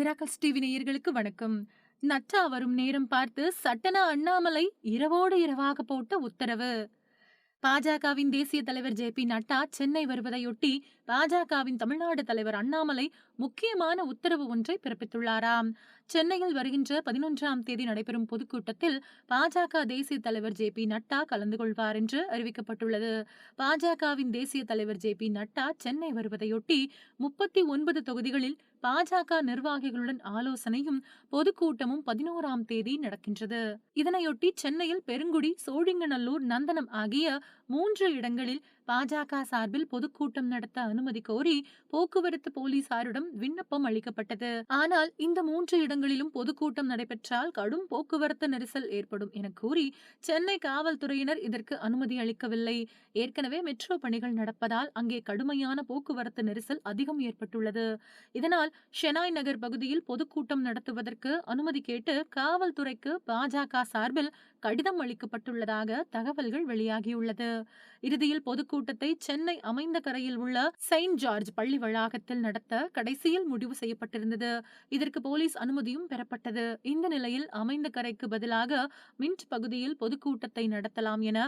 Miracles TV நேயர்களுக்கு வணக்கம். நட்டா வரும் நேரம் பார்த்து சட்டன அண்ணாமலை இரவோடு இரவாக போட்ட உத்தரவு. பாஜகவின் தேசிய தலைவர் ஜே பி நட்டா சென்னை வருவதையொட்டி பாஜகவின் தமிழ்நாடு தலைவர் அண்ணாமலை முக்கியமான உத்தரவு ஒன்றை பிறப்பித்துள்ளாராம். சென்னையில் வருகின்ற பதினொன்றாம் தேதி நடைபெறும் பொதுக்கூட்டத்தில் பாஜக தேசிய தலைவர் ஜே பி நட்டா கலந்து கொள்வார் என்று அறிவிக்கப்பட்டுள்ளது. பாஜகவின் தேசிய தலைவர் ஜே பி நட்டா சென்னை வருவதையொட்டி முப்பத்தி ஒன்பது தொகுதிகளில் பாஜக நிர்வாகிகளுடன் ஆலோசனையும் பொதுக்கூட்டமும் பதினோராம் தேதி நடக்கின்றது. இதனையொட்டி சென்னையில் பெருங்குடி சோழிங்கநல்லூர் நந்தனம் ஆகிய மூன்று இடங்களில் பாஜக சார்பில் பொதுக்கூட்டம் நடத்த அனுமதி கோரி போக்குவரத்து போலீசாரிடம் விண்ணப்பம் அளிக்கப்பட்டது. ஆனால் இந்த மூன்று இடங்களிலும் பொதுக்கூட்டம் நடைபெற்றால் கடும் போக்குவரத்து நெரிசல் ஏற்படும் என கூறி சென்னை காவல்துறையினர் இதற்கு அனுமதி அளிக்கவில்லை. ஏற்கனவே மெட்ரோ பணிகள் நடப்பதால் அங்கே கடுமையான போக்குவரத்து நெரிசல் அதிகம் ஏற்பட்டுள்ளது. இதனால் ஷெனாய் நகர் பகுதியில் பொதுக்கூட்டம் நடத்துவதற்கு அனுமதி கேட்டு காவல்துறைக்கு பாஜக சார்பில் கடிதம் அளிக்கப்பட்டுள்ளதாக தகவல்கள் வெளியாகியுள்ளது. இறுதியில் பொதுக்கூட்டம் கூட்டத்தை சென்னை அமைந்த கரையில் உள்ள செயின்ட் ஜார்ஜ் பள்ளி வளாகத்தில் நடத்த கடைசியில் முடிவு செய்யப்பட்டிருந்தது. இதற்கு போலீஸ் அனுமதியும் பெறப்பட்டது. இந்த நிலையில் அமைந்த கரைக்கு பதிலாக மின்ட் பகுதியில் பொதுக்கூட்டத்தை நடத்தலாம் என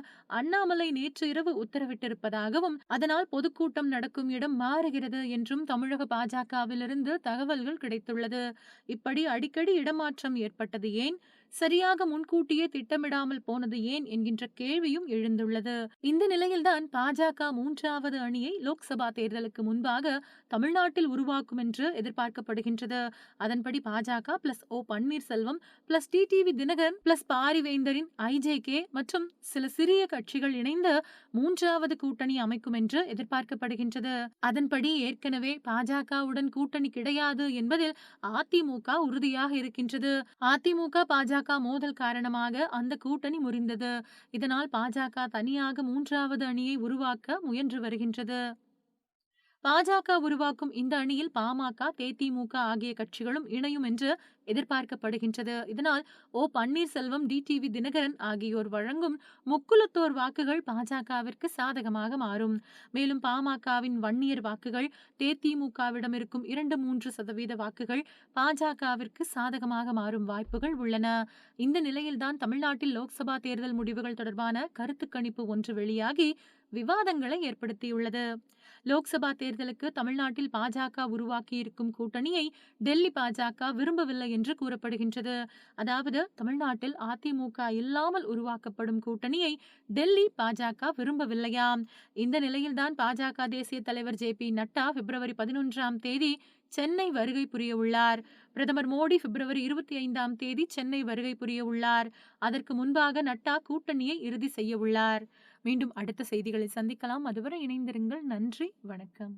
அண்ணாமலை நேற்று இரவு உத்தரவிட்டிருப்பதாகவும் அதனால் பொதுக்கூட்டம் நடக்கும் இடம் மாறுகிறது என்றும் தமிழக பாஜகவிலிருந்து தகவல்கள் கிடைத்துள்ளது. இப்படி அடிக்கடி இடமாற்றம் ஏற்பட்டது ஏன்? சரியாக முன்கூட்டியே திட்டமிடாமல் போனது ஏன் என்கின்ற கேள்வியும் எழுந்துள்ளது. இந்த நிலையில்தான் பாஜக மூன்றாவது அணியை லோக்சபா தேர்தலுக்கு முன்பாக தமிழ்நாட்டில் உருவாக்கும் என்று எதிர்பார்க்கப்படுகின்றது. அதன்படி பாஜக plus O Panneerselvam plus TTV Dhinakaran plus பாரிவேந்தரின் IJK மற்றும் சில சிறிய கட்சிகள் இணைந்து மூன்றாவது கூட்டணி அமைக்கும் என்று எதிர்பார்க்கப்படுகின்றது. அதன்படி ஏற்கனவே பாஜகவுடன் கூட்டணி கிடையாது என்பதில் அதிமுக உறுதியாக இருக்கின்றது. அதிமுக பாஜக பாஜக மோதல் காரணமாக அந்த கூட்டணி முறிந்தது. இதனால் பாஜக தனியாக மூன்றாவது அணியை உருவாக்க முயன்று வருகின்றது. பாஜக உருவாக்கும் இந்த அணியில் பாமக தேதிமுக ஆகிய கட்சிகளும் இணையும் என்று எதிர்பார்க்கப்படுகின்றது. இதனால் ஓ. பன்னீர்செல்வம் டிடிவி தினகரன் ஆகியோர் வழங்கும் முக்குலத்தோர் வாக்குகள் பாஜகவிற்கு சாதகமாக மாறும். மேலும் பாமகவின் வன்னியர் வாக்குகள் தேதிமுகவிடம் இருக்கும் இரண்டு மூன்று சதவீத வாக்குகள் பாஜகவிற்கு சாதகமாக மாறும் வாய்ப்புகள் உள்ளன. இந்த நிலையில்தான் தமிழ்நாட்டில் லோக்சபா தேர்தல் முடிவுகள் தொடர்பான கருத்து கணிப்பு ஒன்று வெளியாகி விவாதங்களை ஏற்படுத்தியுள்ளது. லோக்சபா தேர்தலுக்கு தமிழ்நாட்டில் பாஜக உருவாக்கியிருக்கும் கூட்டணியை டெல்லி பாஜக விரும்பவில்லை என்று கூறப்படுகின்றது. அதாவது தமிழ்நாட்டில் அதிமுக இல்லாமல் உருவாக்கப்படும் கூட்டணியை டெல்லி பாஜக விரும்பவில்லையாம். இந்த நிலையில்தான் பாஜக தேசிய தலைவர் ஜே பி நட்டா பிப்ரவரி பதினொன்றாம் தேதி சென்னை வருகை புரிய உள்ளார் பிரதமர் மோடி பிப்ரவரி இருபத்தி ஐந்தாம் தேதி சென்னை வருகை புரிய உள்ளார் அதற்கு முன்பாக நட்டா கூட்டணியை இறுதி செய்ய உள்ளார் மீண்டும் அடுத்த செய்திகளை சந்திக்கலாம். அதுவரை இணைந்திருங்கள். நன்றி. வணக்கம்.